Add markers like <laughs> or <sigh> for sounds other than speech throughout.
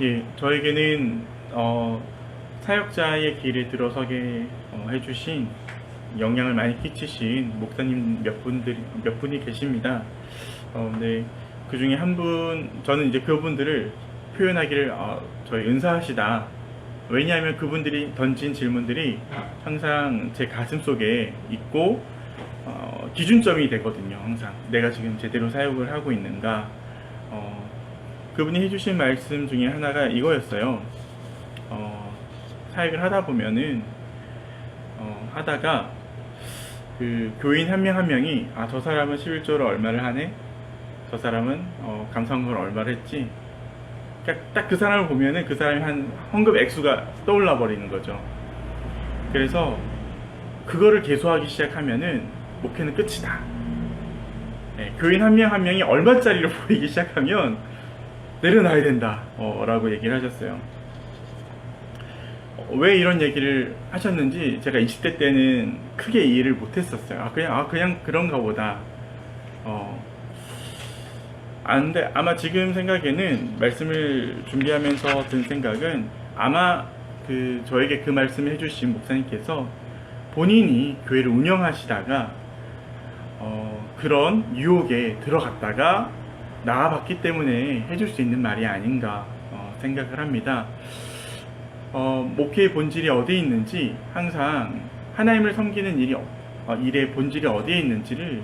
예, 저에게는 어, 사역자의 길에 들어서게 어, 해주신 영향을 많이 끼치신 목사님 몇 분들이 몇 분이 계십니다. 어, 네, 그 중에 한 분, 저는 이제 그분들을 표현하기를 어, 저희 은사하시다. 왜냐하면 그분들이 던진 질문들이 항상 제 가슴 속에 있고 어, 기준점이 되거든요. 항상 내가 지금 제대로 사역을 하고 있는가. 어, 그분이 해주신 말씀 중에 하나가 이거였어요. 어, 사역을 하다 보면은 어, 하다가 그 교인 한 명 한 명이 아 저 사람은 11조를 얼마를 하네? 저 사람은 어, 감사헌금을 얼마를 했지? 딱 그 사람을 보면은 그 사람이 한 헌금 액수가 떠올라 버리는 거죠. 그래서 그거를 계수하기 시작하면은 목회는 끝이다. 예, 교인 한명한 명이 얼마짜리로 <laughs> 보이기 시작하면 내려놔야 된다 어, 라고 얘기를 하셨어요 어, 왜 이런 얘기를 하셨는지 제가 20대 때는 크게 이해를 못했었어요. 아 그냥 아 그냥 그런가 보다. 어. 안데 아마 지금 생각에는 말씀을 준비하면서 든 생각은 아마 그 저에게 그 말씀을 해주신 목사님께서 본인이 교회를 운영하시다가 어, 그런 유혹에 들어갔다가 나와봤기 때문에 해줄 수 있는 말이 아닌가 어, 생각을 합니다. 어, 목회의 본질이 어디에 있는지 항상 하나님을 섬기는 일이 어, 어, 일의 본질이 어디에 있는지를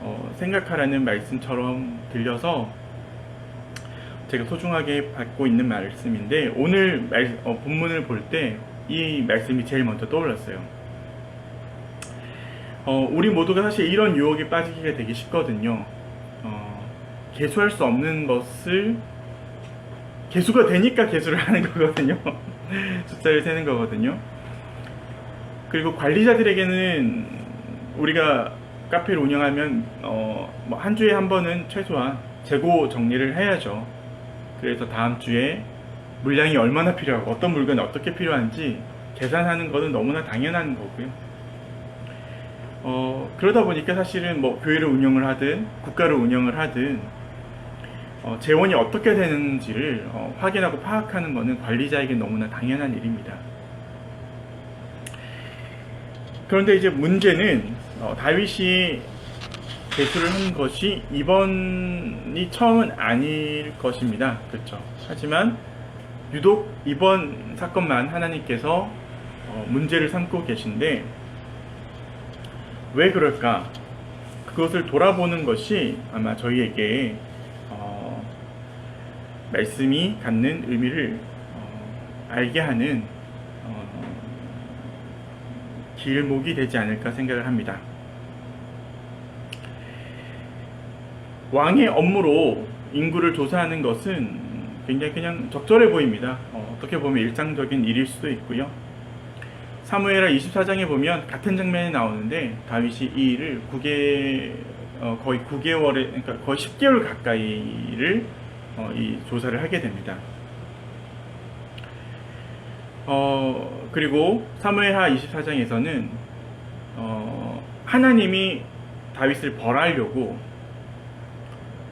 어, 생각하라는 말씀처럼 들려서 제가 소중하게 받고 있는 말씀인데 오늘 말, 어, 본문을 볼 때 이 말씀이 제일 먼저 떠올랐어요. 어, 우리 모두가 사실 이런 유혹에 빠지게 되기 쉽거든요. 어, 개수할 수 없는 것을 개수가 되니까 개수를 하는 거거든요. <laughs> 숫자를 세는 거거든요. 그리고 관리자들에게는 우리가 카페를 운영하면 어, 뭐 한 주에 한 번은 최소한 재고 정리를 해야죠. 그래서 다음 주에 물량이 얼마나 필요하고 어떤 물건이 어떻게 필요한지 계산하는 것은 너무나 당연한 거고요. 어, 그러다 보니까 사실은 뭐 교회를 운영을 하든 국가를 운영을 하든 어, 재원이 어떻게 되는지를 어, 확인하고 파악하는 것은 관리자에게 너무나 당연한 일입니다. 그런데 이제 문제는 어, 다윗이 대수를 한 것이 이번이 처음은 아닐 것입니다. 그렇죠. 하지만 유독 이번 사건만 하나님께서 어, 문제를 삼고 계신데 왜 그럴까? 그것을 돌아보는 것이 아마 저희에게 어, 말씀이 갖는 의미를 어, 알게 하는 어, 길목이 되지 않을까 생각을 합니다. 왕의 업무로 인구를 조사하는 것은 굉장히 그냥 적절해 보입니다. 어, 떻게 보면 일상적인 일일 수도 있고요. 사무엘하 24장에 보면 같은 장면이 나오는데 다윗이 이 일을 9개 어, 거의 9개월에 그러니까 거의 10개월 가까이를 어, 이 조사를 하게 됩니다. 어, 그리고 사무엘하 24장에서는 어, 하나님이 다윗을 벌하려고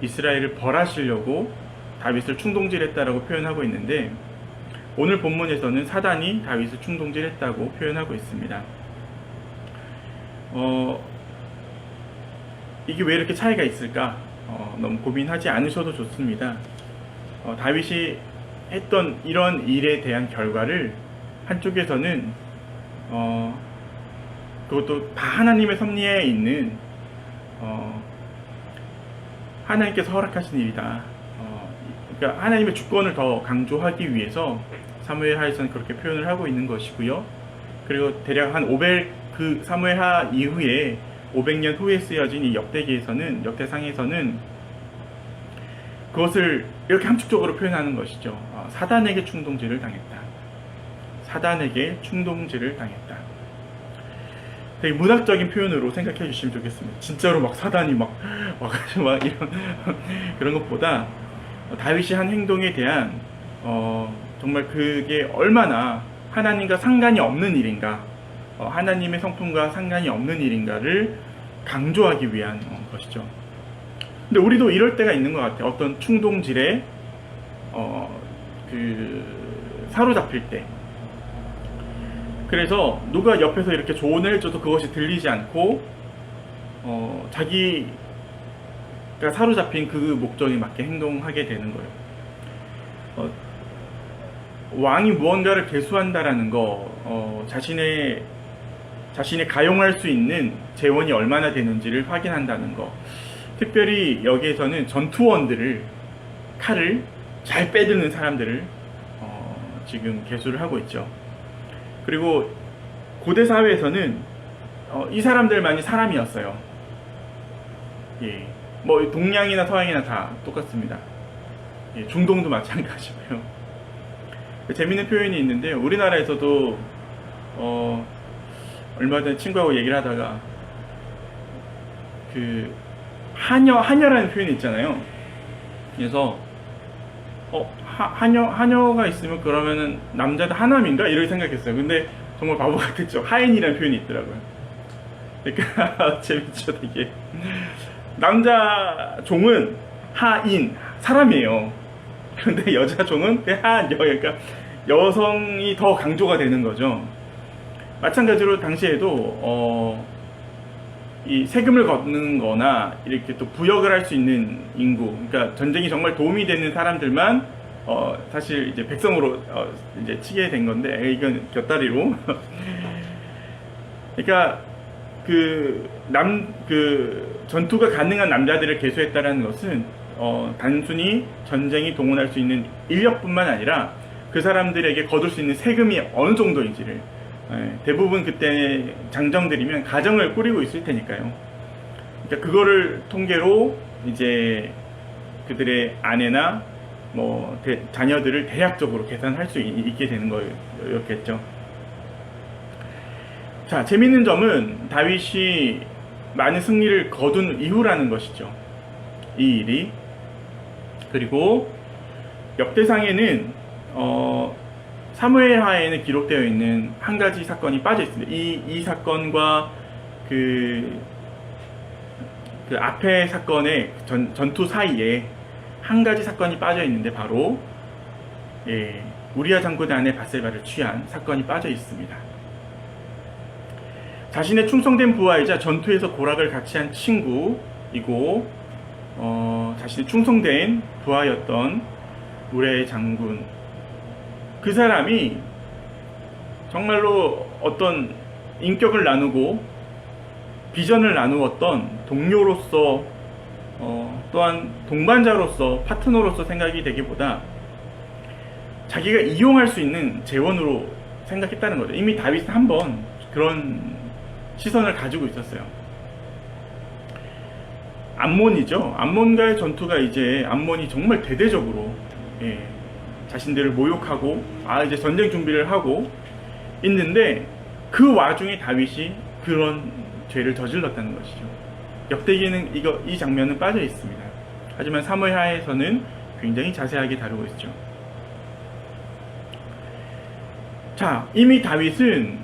이스라엘을 벌하시려고 다윗을 충동질했다라고 표현하고 있는데 오늘 본문에서는 사단이 다윗을 충동질했다고 표현하고 있습니다. 어, 이게 왜 이렇게 차이가 있을까? 어, 너무 고민하지 않으셔도 좋습니다. 어, 다윗이 했던 이런 일에 대한 결과를 한쪽에서는 어, 그것도 다 하나님의 섭리에 있는 어, 하나님께서 허락하신 일이다. 어, 그러니까 하나님의 주권을 더 강조하기 위해서 사무엘하에서는 그렇게 표현을 하고 있는 것이고요. 그리고 대략 한 500, 그 사무엘하 이후에 500년 후에 쓰여진 이 역대기에서는, 역대상에서는 그것을 이렇게 함축적으로 표현하는 것이죠. 어, 사단에게 충동질을 당했다. 사단에게 충동질을 당했다. 되게 문학적인 표현으로 생각해 주시면 좋겠습니다. 진짜로 막 사단이 막 <laughs> 와가지고 막 이런 <laughs> 그런 것보다 어, 다윗이 한 행동에 대한 어, 정말 그게 얼마나 하나님과 상관이 없는 일인가, 어, 하나님의 성품과 상관이 없는 일인가를 강조하기 위한 어, 것이죠. 근데 우리도 이럴 때가 있는 것 같아요. 어떤 충동질에 어, 그 사로잡힐 때 그래서 누가 옆에서 이렇게 조언을 해줘도 그것이 들리지 않고 어, 자기가 사로잡힌 그 목적에 맞게 행동하게 되는 거예요. 어, 왕이 무언가를 개수한다라는 거, 어, 자신의 자신이 가용할 수 있는 재원이 얼마나 되는지를 확인한다는 거. 특별히 여기에서는 전투원들을 칼을 잘 빼드는 사람들을 어, 지금 개수를 하고 있죠. 그리고 고대 사회에서는 어, 이 사람들만이 사람이었어요. 예, 뭐 동양이나 서양이나 다 똑같습니다. 예, 중동도 마찬가지고요. <laughs> 재밌는 표현이 있는데 우리나라에서도 어, 얼마 전에 친구하고 얘기를 하다가 그 한여 한여라는 표현이 있잖아요. 그래서 어 하, 한여 한여가 있으면 그러면은 남자도 하남인가 이렇게 생각했어요. 근데 정말 바보 같았죠. 하인이라는 표현이 있더라고요. 그러니까 <laughs> 재밌죠, 되게. 남자 종은 하인 사람이에요. 그런데 여자 종은 한여 그러니까 여성이 더 강조가 되는 거죠. 마찬가지로 당시에도 어, 이 세금을 걷는 거나 이렇게 또 부역을 할 수 있는 인구, 그러니까 전쟁이 정말 도움이 되는 사람들만 어, 사실 이제 백성으로 어, 이제 치게 된 건데 이건 곁다리로. <laughs> 그러니까 그 남 그 전투가 가능한 남자들을 개수했다라는 것은 어, 단순히 전쟁이 동원할 수 있는 인력뿐만 아니라 그 사람들에게 거둘 수 있는 세금이 어느 정도인지를 예, 대부분 그때 장정들이면 가정을 꾸리고 있을 테니까요. 그러니까 그거를 통계로 이제 그들의 아내나 뭐 대- 자녀들을 대략적으로 계산할 수 있- 있게 되는 거였겠죠. 자, 재밌는 점은 다윗이 많은 승리를 거둔 이후라는 것이죠. 이 일이. 그리고 역대상에는 어, 사무엘하에는 기록되어 있는 한 가지 사건이 빠져 있습니다. 이, 이 사건과 그, 그 앞에 사건의 전, 전투 사이에 한 가지 사건이 빠져 있는데 바로 예, 우리아 장군의 아내 바세바를 취한 사건이 빠져 있습니다. 자신의 충성된 부하이자 전투에서 고락을 같이 한 친구이고 어, 자신의 충성된 부하였던 우레 장군 그 사람이 정말로 어떤 인격을 나누고 비전을 나누었던 동료로서 어, 또한 동반자로서 파트너로서 생각이 되기보다 자기가 이용할 수 있는 재원으로 생각했다는 거죠. 이미 다윗은 한번 그런 시선을 가지고 있었어요. 암몬이죠. 암몬과의 전투가 이제 암몬이 정말 대대적으로 예, 자신들을 모욕하고 아 이제 전쟁 준비를 하고 있는데 그 와중에 다윗이 그런 죄를 저질렀다는 것이죠. 역대기에는 이거 이 장면은 빠져 있습니다. 하지만 사무엘하에서는 굉장히 자세하게 다루고 있죠. 자, 이미 다윗은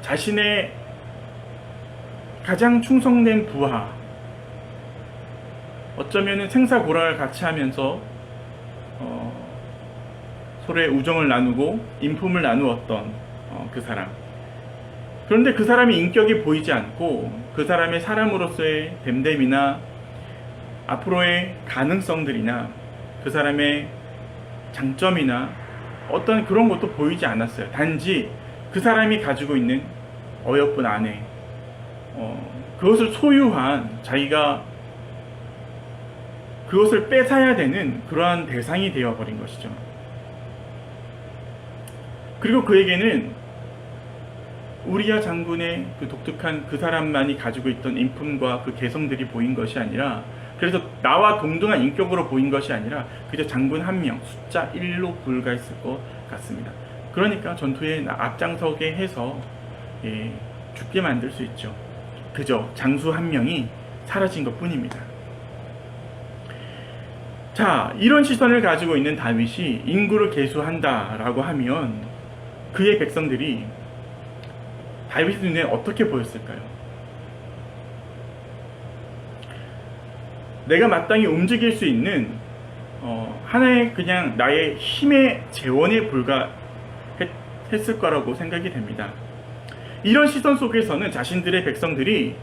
자신의 가장 충성된 부하, 어쩌면 생사고락을 같이 하면서 어, 서로의 우정을 나누고 인품을 나누었던 어, 그 사람. 그런데 그 사람의 인격이 보이지 않고 그 사람의 사람으로서의 됨됨이나 앞으로의 가능성들이나 그 사람의 장점이나 어떤 그런 것도 보이지 않았어요. 단지 그 사람이 가지고 있는 어여쁜 아내, 어, 그것을 소유한 자기가 그것을 뺏어야 되는 그러한 대상이 되어버린 것이죠. 그리고 그에게는 우리야 장군의 그 독특한 그 사람만이 가지고 있던 인품과 그 개성들이 보인 것이 아니라 그래서 나와 동등한 인격으로 보인 것이 아니라 그저 장군 한 명 숫자 1로 불과했을 것 같습니다. 그러니까 전투에 앞장서게 해서 예, 죽게 만들 수 있죠. 그저 장수 한 명이 사라진 것 뿐입니다. 자, 이런 시선을 가지고 있는 다윗이 인구를 계수한다라고 하면 그의 백성들이 다윗 눈에 어떻게 보였을까요? 내가 마땅히 움직일 수 있는 어, 하나의 그냥 나의 힘의 재원에 불과했을 거라고 생각이 됩니다. 이런 시선 속에서는 자신들의 백성들이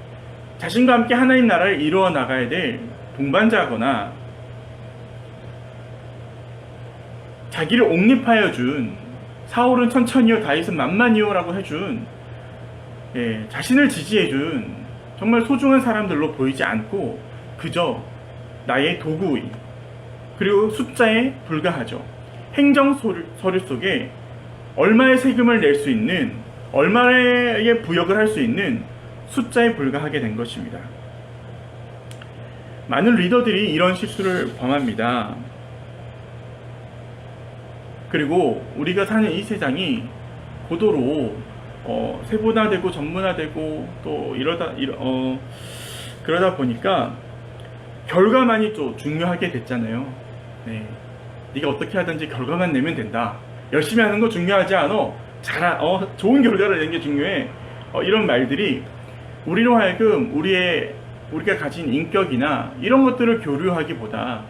자신과 함께 하나님 나라를 이루어 나가야 될 동반자거나 자기를 옹립하여 준 사울은 천천히요 다윗은 만만히요라고 해준 예, 자신을 지지해 준 정말 소중한 사람들로 보이지 않고 그저 나의 도구의 그리고 숫자에 불과하죠. 행정 서류, 서류 속에 얼마의 세금을 낼 수 있는 얼마의 부역을 할 수 있는 숫자에 불과하게 된 것입니다. 많은 리더들이 이런 실수를 범합니다. 그리고 우리가 사는 이 세상이 고도로 어, 세분화되고 전문화되고 또 이러다 이러, 어, 그러다 보니까 결과만이 또 중요하게 됐잖아요. 네, 네가 어떻게 하든지 결과만 내면 된다. 열심히 하는 거 중요하지 않아. 잘, 어, 좋은 결과를 내는 게 중요해. 어, 이런 말들이 우리로 하여금 우리의 우리가 가진 인격이나 이런 것들을 교류하기보다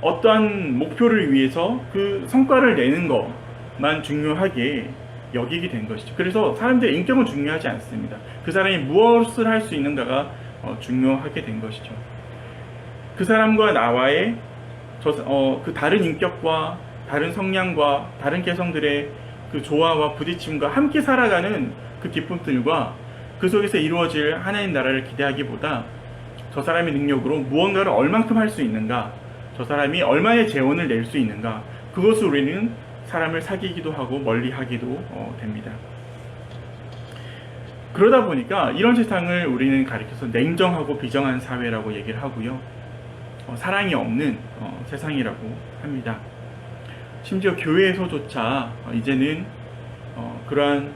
어떠한 목표를 위해서 그 성과를 내는 것만 중요하게 여기게 된 것이죠. 그래서 사람들의 인격은 중요하지 않습니다. 그 사람이 무엇을 할 수 있는가가 어, 중요하게 된 것이죠. 그 사람과 나와의 저, 어, 그 다른 인격과 다른 성향과 다른 개성들의 그 조화와 부딪힘과 함께 살아가는 그 기쁨들과 그 속에서 이루어질 하나님 나라를 기대하기보다 저 사람의 능력으로 무언가를 얼만큼 할 수 있는가, 저 사람이 얼마의 재원을 낼 수 있는가, 그것을 우리는 사람을 사귀기도 하고 멀리 하기도 어, 됩니다. 그러다 보니까 이런 세상을 우리는 가리켜서 냉정하고 비정한 사회라고 얘기를 하고요. 어, 사랑이 없는 어, 세상이라고 합니다. 심지어 교회에서조차 어, 이제는 어, 그러한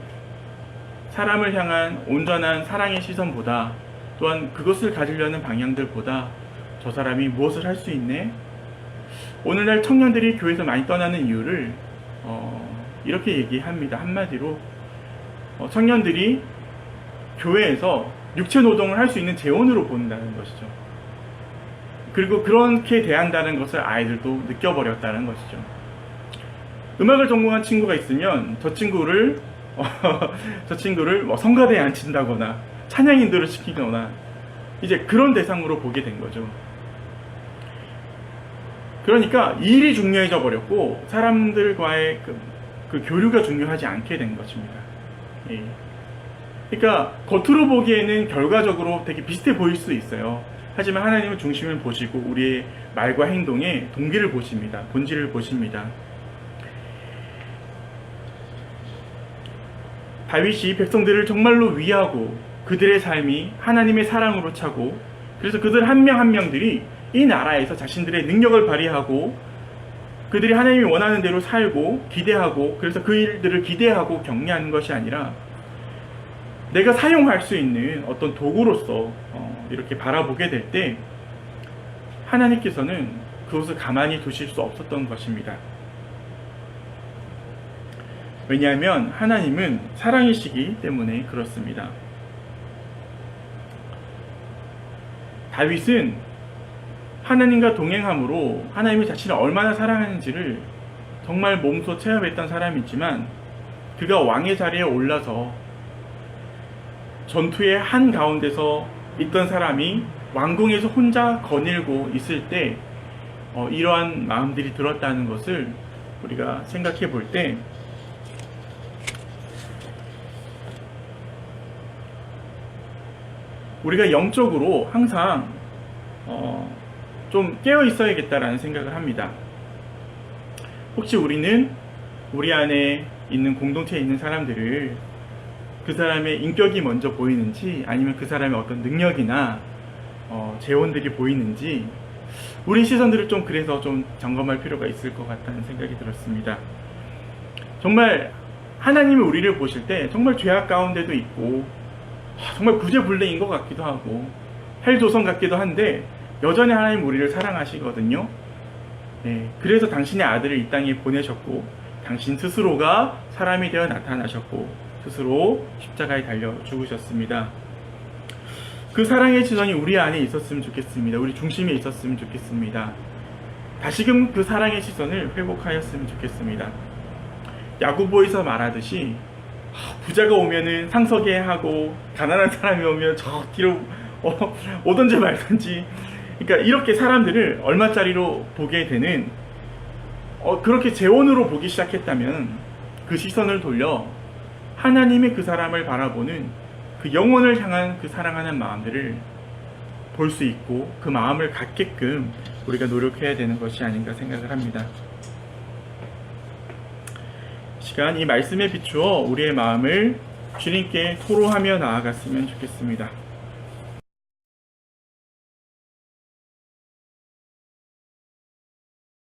사람을 향한 온전한 사랑의 시선보다 또한 그것을 가지려는 방향들보다 저 사람이 무엇을 할 수 있네? 오늘날 청년들이 교회에서 많이 떠나는 이유를 어, 이렇게 얘기합니다. 한마디로 어, 청년들이 교회에서 육체 노동을 할 수 있는 재원으로 본다는 것이죠. 그리고 그렇게 대한다는 것을 아이들도 느껴버렸다는 것이죠. 음악을 전공한 친구가 있으면 저 친구를 어, <laughs> 저 친구를 뭐 성가대에 앉힌다거나 찬양 인도를 시키거나 이제 그런 대상으로 보게 된 거죠. 그러니까 일이 중요해져 버렸고 사람들과의 그, 그 교류가 중요하지 않게 된 것입니다. 예. 그러니까 겉으로 보기에는 결과적으로 되게 비슷해 보일 수 있어요. 하지만 하나님은 중심을 보시고 우리의 말과 행동에 동기를 보십니다. 본질을 보십니다. 다윗이 백성들을 정말로 위하고 그들의 삶이 하나님의 사랑으로 차고 그래서 그들 한 명한 명들이 이 나라에서 자신들의 능력을 발휘하고 그들이 하나님이 원하는 대로 살고 기대하고 그래서 그 일들을 기대하고 격려하는 것이 아니라 내가 사용할 수 있는 어떤 도구로서 어, 이렇게 바라보게 될 때 하나님께서는 그것을 가만히 두실 수 없었던 것입니다. 왜냐하면 하나님은 사랑이시기 때문에 그렇습니다. 다윗은 하나님과 동행함으로 하나님이 자신을 얼마나 사랑하는지를 정말 몸소 체험했던 사람이지만 그가 왕의 자리에 올라서 전투의 한 가운데서 있던 사람이 왕궁에서 혼자 거닐고 있을 때 어, 이러한 마음들이 들었다는 것을 우리가 생각해 볼 때 우리가 영적으로 항상 어, 좀 깨어 있어야겠다라는 생각을 합니다. 혹시 우리는 우리 안에 있는 공동체에 있는 사람들을 그 사람의 인격이 먼저 보이는지 아니면 그 사람의 어떤 능력이나 어, 재원들이 보이는지 우리 시선들을 좀 그래서 좀 점검할 필요가 있을 것 같다는 생각이 들었습니다. 정말 하나님이 우리를 보실 때 정말 죄악 가운데도 있고 정말 구제불능인 것 같기도 하고 헬조선 같기도 한데 여전히 하나님 우리를 사랑하시거든요. 네, 그래서 당신의 아들을 이 땅에 보내셨고 당신 스스로가 사람이 되어 나타나셨고 스스로 십자가에 달려 죽으셨습니다. 그 사랑의 지선이 우리 안에 있었으면 좋겠습니다. 우리 중심에 있었으면 좋겠습니다. 다시금 그 사랑의 시선을 회복하였으면 좋겠습니다. 야구보에서 말하듯이 아, 부자가 오면은 상석에 하고 가난한 사람이 오면 저 뒤로 어, 오던지 말던지 그러니까 이렇게 사람들을 얼마짜리로 보게 되는 어, 그렇게 재원으로 보기 시작했다면 그 시선을 돌려 하나님의 그 사람을 바라보는 그 영혼을 향한 그 사랑하는 마음들을 볼 수 있고 그 마음을 갖게끔 우리가 노력해야 되는 것이 아닌가 생각을 합니다. 시간 이 말씀에 비추어 우리의 마음을 주님께 토로하며 나아갔으면 좋겠습니다.